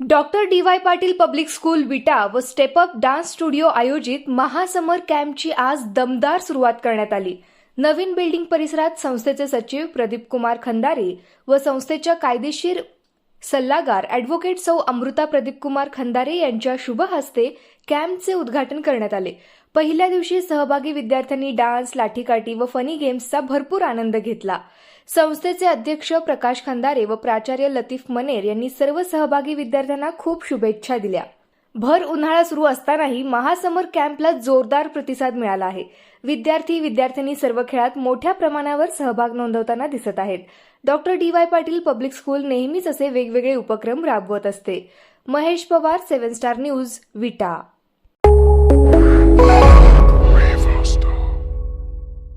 Doctor D Y Patil public school Vita व step up dance studio आयोजित महासमर कॅम्पची आज दमदार सुरुवात करण्यात आली. नवीन बिल्डिंग परिसरात संस्थेचे सचिव प्रदीप कुमार खंदारे व संस्थेच्या कायदेशीर सल्लागार ॲडव्होकेट सौ अमृता प्रदीप कुमार खंदारे यांच्या शुभ हस्ते कॅम्पचे उद्घाटन करण्यात आले. पहिल्या दिवशी सहभागी विद्यार्थ्यांनी डान्स लाठीकाठी व फनी गेम्सचा भरपूर आनंद घेतला. संस्थेचे अध्यक्ष प्रकाश खंदारे व प्राचार्य लतीफ मनेर यांनी सर्व सहभागी विद्यार्थ्यांना खूप शुभेच्छा दिल्या. भर उन्हाळा सुरू असतानाही महासमर कॅम्पला जोरदार प्रतिसाद मिळाला आहे. विद्यार्थी विद्यार्थ्यांनी सर्व खेळात मोठ्या प्रमाणावर सहभाग नोंदवताना दिसत आहेत. Doctor D Y Patil public school नेहमीच असे वेगवेगळे उपक्रम राबवत असते. Mahesh Pawar seven star news Vita.